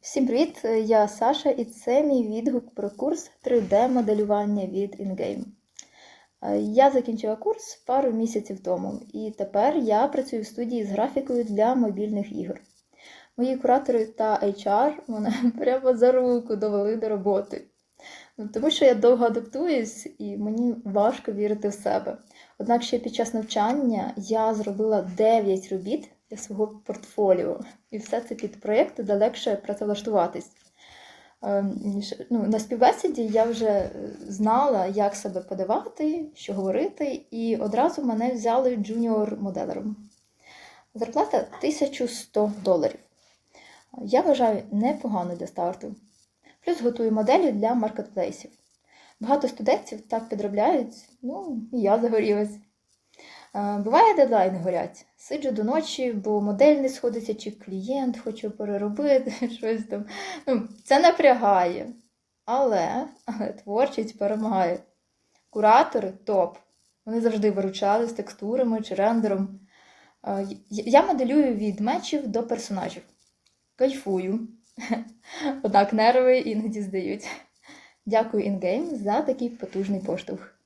Всім привіт! Я Саша, і це мій відгук про курс 3D-моделювання від InGame. Е, Я закінчила курс пару місяців тому, і тепер я працюю в студії з графікою для мобільних ігор. Мої куратори та HR мене прямо за руку довели до роботи. Ну, Тому що я довго адаптуюсь і мені важко вірити в себе. Однак ще під час навчання я зробила 9 робіт для свого портфоліо. І все це під проєкт, де легше працевлаштуватись. Ем, Ну, на співбесіді я вже знала, як себе подавати, що говорити, і одразу мене взяли джуніор-моделером. Зарплата 1100 доларів. Я вважаю непогано для старту. Плюс готую моделі для маркетплейсів. Багато студентів так підробляють, ну і я загорілась. Е, Буває, дедлайни горять. Сиджу до ночі, бо модель не сходиться, чи клієнт хоче переробити щось там. Ну, це напрягає. Але, але творчість перемагає. Куратори топ. Вони завжди виручали з текстурами чи рендером. Е, Я моделюю від мечів до персонажів. Кайфую. Однак нерви іноді здають. Дякую InGame за такий потужний поштовх.